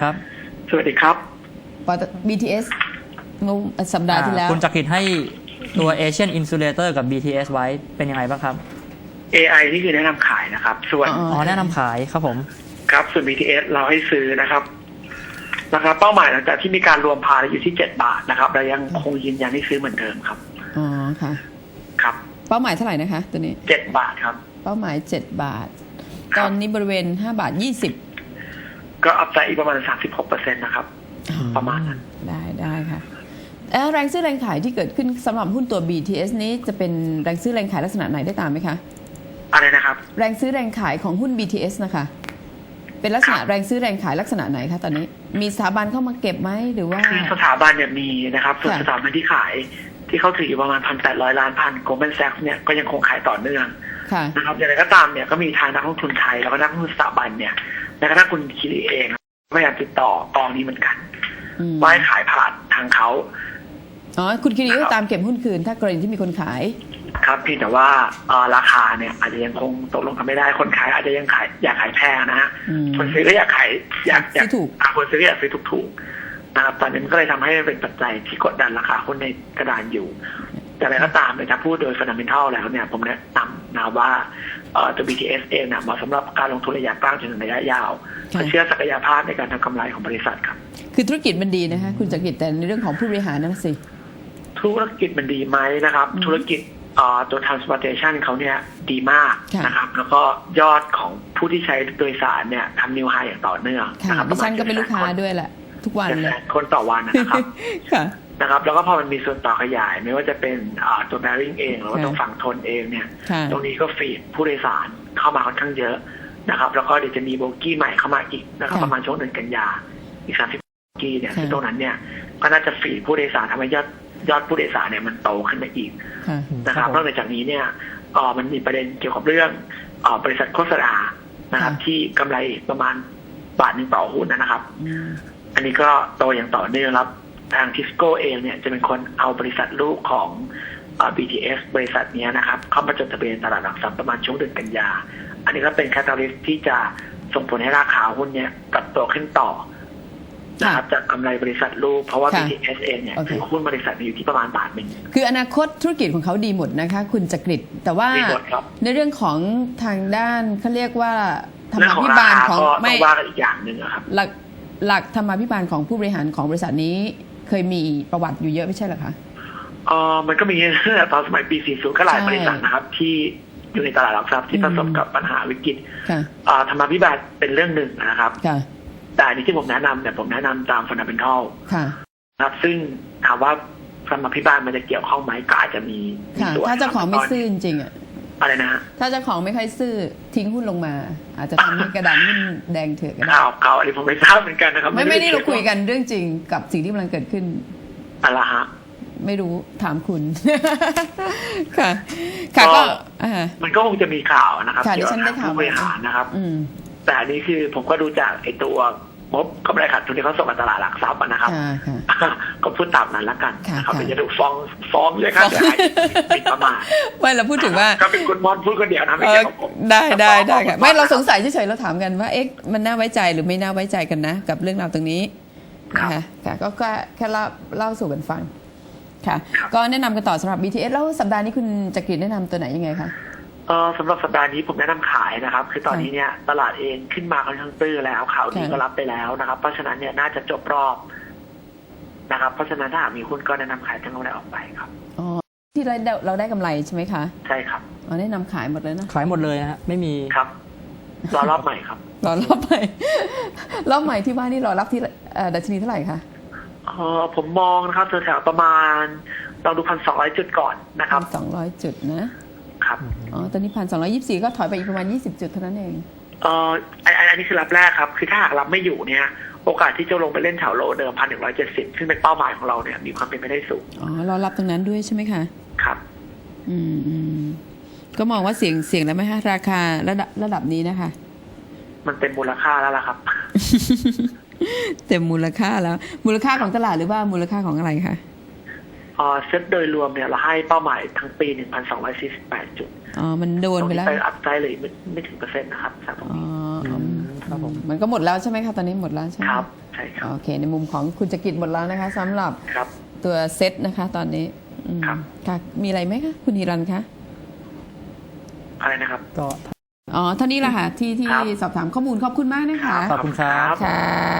ครับสวัสดีครับ ปต BTS งบสัปดาห์ที่แล้วคุณจักริดให้ตัว Asian Insulator กับ BTS ไว้เป็นยังไงบ้างครับ AI นี่คือแนะนำขายนะครับ ส่วนอ๋อ อ๋อแนะนำขายครับผม ครับส่วน BTS เราให้ซื้อนะครับราคาเป้าหมายหลังจากที่มีการรวมพาอยู่ที่เจ็ดบาทนะครับเรายังคงยืนยันให้ซื้อเหมือนเดิมครับ อ๋อค่ะ ครับเป้าหมายเท่าไหร่นะคะ ตัวนี้ เจ็ดบาทครับ เป้าหมาย 7 บาทคตรับอนนี้บริเวณ 5 บาท 20 ก็อัพไซด์อีกประมาณสามสิบหกเปอร์เซ็นต์นะครับ ประมาณนั้นได้ได้ค่ะเอ่อแรงซื้อแรงขายที่เกิดขึ้นสำหรับหุ้นตัว BTS นี้จะเป็นแรงซื้อแรงขายลักษณะไหนได้ตามไหมคะอะไรนะครับ แรงซื้อแรงขายของหุ้น BTS นะคะ เป็นลักษณะแรงซื้อแรงขายลักษณะไหนคะตอนนี้ มีสถาบันเข้ามาเก็บไหมหรือว่าคือสถาบันเนี่ยมีนะครับส่วนค่ะสถาบันที่ขายที่เขาถืออยู่ประมาณพันแปดร้อยล้านพันโกลแมนแซกเนี่ยก็ยังคงขายต่อเนื่องค่ะนะครับอย่างไรก็ตามเนี่ยก็มีทางนักลงทุนไทยแล้วก็นักลงทุนสถาบันเนี่ย แม้กระทั่งคุณคิริเองพยายามติดต่อกองนี้เหมือนกันอืมว่าให้ขายผ่านทางเขาอ๋อคุณคิริครัก็บตามเก็บหุ้นคืน ถ้ากรณีที่มีคนขาย ครับเพียงแต่ว่าเอ่อราคาเนี่ย อาจจะยังคงตกลงกันไม่ได้คนขายอาจจะยังขายอยากขายแพงนะฮะอืมคนซื้อก็อยากขายอยากอยากซื้อถูกอะคนซื้อก็อยากซื้อถูกๆนะครับตอนนี้มันก็เลยทำให้เป็นปัจจัยที่กดดันราคาหุ้นในกระดานอยู่ แต่อะไรก็ตามเนี่ยถ้าพูดโดยฟันดัมเบลแล้วเนี่ย ผมแนะนำนะว่า เอ่อตัว BTS เองเนี่ยเหมาะสำหรับการลงทุนระยะกลางจนถึงระยะยาวค่ะเชื่อศักยภาพในการทำกำไรของบริษัทครับคือธุรกิจมันดีนะคะคุณจักริดแต่ในเรื่องของผู้บริหารนั่นสิ ธุรกิจมันดีไหมนะครับอืมธุรกิจเอ่อตัว transportation เขาเนี่ยดีมากค่ะนะครับ แล้วก็ยอดของผู้ที่ใช้โดยสารเนี่ยทำนิวไฮอย่างต่อเนื่องค่ะนะครับดิฉันก็เป็นลูกค้าด้วยแหละ ทุกวันเจ็ดเลแสยนคนต่อวันนะครับค่ะ นะครับ แล้วก็พอมันมีส่วนต่อขยาย ไม่ว่าจะเป็นอ่าตัว bearing เองหรือว่าค่ะตัวฝั่งทนเองเนี่ยค่ะตรงนี้ก็ฟีดผู้โดยสารเข้ามาค่อนข้างเยอะนะครับ แล้วก็เดี๋ยวจะมีโบกี้ใหม่เข้ามาอีกนะครับค่ะประมาณช่วงเดือนกันยาอีกสามสิบโบกี้เนี่ยค่ะซึ่งตรงนั้นเนี่ยก็น่าจะฟีดผู้โดยสารทำให้ยอดยอดผู้โดยสารเนี่ยมันโตขึ้นมาอีกค่ะนะครับผมนอกจากนี้เนี่ยเอ่อมันมีประเด็นเกี่ยวกับเรื่องเอ่อบริษัทโฆษณานะครับค่ะที่กำไรประมาณบาทหนึ่งต่อหุ้นนะครับอืมอันนี้ก็โตอย่างต่อเนื่องครับ ทางทิสโก้เองเนี่ยจะเป็นคนเอาบริษัทลูกของเอ่อ BTS บริษัทเนี้ยนะครับ เข้ามาจดทะเบียนตลาดหลักทรัพย์ประมาณช่วงเดือนกันยา อันนี้ก็เป็นแคตตาลิสต์ที่จะส่งผลให้ราคาหุ้นเนี่ยปรับตัวขึ้นต่อนะครับจากกำไรบริษัทลูก เพราะว่าค่ะ BTS เองเนี่ยโอเคถือหุ้นบริษัทนี้อยู่ที่ประมาณบาทหนึ่งคืออนาคตธุรกิจของเขาดีหมดนะคะ คุณจักริดแต่ว่าดีหมดครับในเรื่องของทางด้านเขาเรียกว่าธรรเรื่องมาของภิราบาลคาของก็ต้ไม่องว่ากันอีกอย่างหนึ่งอะครับหลักหลักธรรมาภิบาลของผู้บริหารของบริษัทนี้ เคยมีประวัติอยู่เยอะไม่ใช่เหรอคะเออมันก็มีตอนสมัยปี 40 ก็หลายใช่บริษัทนะครับ ที่อยู่ในตลาดหลักทรัพย์ที่อืมประสบกับปัญหาวิกฤตค่ะเอ่อธรรมาภิบาลเป็นเรื่องหนึ่งนะครับค่ะแต่อันนี้ที่ผมแนะนำเนี่ยผมแนะนำตามฟันดัมเบลทัลค่ะนะครับ ซึ่งถามว่าธรรมาภิบาลมันจะเกี่ยวข้องไหมก็อาจจะมีมีค่ะส่วนถ้าเจ้าของไม่ตนซื่อจริงๆอะ อะไรนะฮะถ้าเจ้าของไม่ค่อยซื่อทิ้งหุ้นลงมา อาจจะทำให้กระดานหุ้นแดงเถือกก็ได้ข่าวข่าวอันนี้ผมไม่ทราบเหมือนกันนะครับไม่ไม่ได้เราคุยนกันเรื่องจริงกับสิ่งที่กำลังเกิดขึ้นอะไรฮะไม่รู้ถามคุณ ค่ะ ค่ะก็ก็อ่ามันก็คงจะมีข่าวนะครับค่ะเกี่ยวดิฉันได้กับข่าวผู้บริหารนะครับอืมแต่อันนี้คือผมก็ดูจากไอ้ตัวงบกำไรขาดทุนที่เขาส่งมาตลาดหลักทรัพย์อะนะครับค่ะค่ะก็พูดตามนั้นละกันค่ะนะครับค่ะเดี๋ยวจะถูกฟ้องฟ้องด้วยค่าเสียหายผิดประมาท ไม่เราพูดถึงว่าก็เป็นคุณมอนพูดคนเดียวนะไม่เอเกี่อยวกับผมได้ได้ได้ค่ะฟ้องไม่เราสงสัยเฉยๆเราถามกันว่าเอ๊ะมันน่าไว้ใจหรือไม่น่าไว้ใจกันนะ กับเรื่องราวตรงนี้ครับนะคะค่ะก็แค่แค่เล่าเล่าสู่กันฟังค่ะครับก็แนะนำกันต่อสำหรับ BTS แล้วสัปดาห์นี้คุณจักริดแนะนำตัวไหนยังไงคะเออสำหรับสัปดาห์นี้ผมแนะนำขายนะครับ คือตอนนี้เนี่ยตลาดเองขึ้นมาค่อนข้างตื้อแล้วข่าวดีค่ะก็รับไปแล้วนะครับ เพราะฉะนั้นเนี่ยน่าจะจบรอบนะครับ เพราะฉะนั้นถ้าหากมีหุ้นก็แนะนำขายทั้งกำไรออกไปครับอ๋อ ที่เราได้เราได้กำไรใช่ไหมคะใช่ครับอ๋อแนะนำขายหมดเลยนะขายหมดเลยนะฮะไม่มีครับรอรอบใหม่ครับรอรอบใหม่ รอบใหม่ที่ว่านี่รอรับที่เอ่อดัชนีเท่าไหร่คะเออผมมองนะครับแถวๆประมาณลองดูพันสองร้อยจุดก่อนนะครับสองร้อยจุดนะครับอ๋อตอนนี้พันสองร้อยี่สิบสี่ก็ถอยไปอีกประมาณยี่สิบจุดเท่านั้นเองเอออันอันอันนี้คือรับแรกครับ คือถ้าหากรับไม่อยู่เนี่ย โอกาสที่จะลงไปเล่นแถวโลเดิมพันหนึ่งร้อยเจ็ดสิบซึ่งเป็นเป้าหมายของเราเนี่ยมีความเป็นไปได้สูงอ๋อรอรับตรงนั้นด้วยใช่ไหมคะครับ อืมอืมก็มองว่าเสี่ยงเสี่ยงแล้วไหมคะราคาระดับระดับนี้นะคะ มันเป็นมูลค่าแล้วล่ะครับ เต็มมูลค่าแล้ว มูลค่าของตลาดหรือว่ามูลค่าของอะไรคะเออเซ็ตโดยรวมเนี่ยเราให้เป้าหมายทั้งปี 1,248 จุด อ๋อ มันโดนไปแล้วตรงไปอัพไซด์เลยไม่ไม่ถึงเปอร์เซ็นต์นะครับครับผมอ๋ออ๋อครับผมมันก็หมดแล้วใช่ไหมคะตอนนี้หมดแล้วใช่ไหมครับ ใช่ครับ โอเค ในมุมของคุณจักริดหมดแล้วนะคะสำหรับครับตัวเซตนะคะ ตอนนี้อืม ครับค่ะมีอะไรไหมคะคุณฮิรันคะอะไรนะครับก็อ๋อเท่านี้แหละค่ะที่ที่ครับสอบถามข้อมูลขอบคุณมากนะคะ ขอบคุณครับค่ะ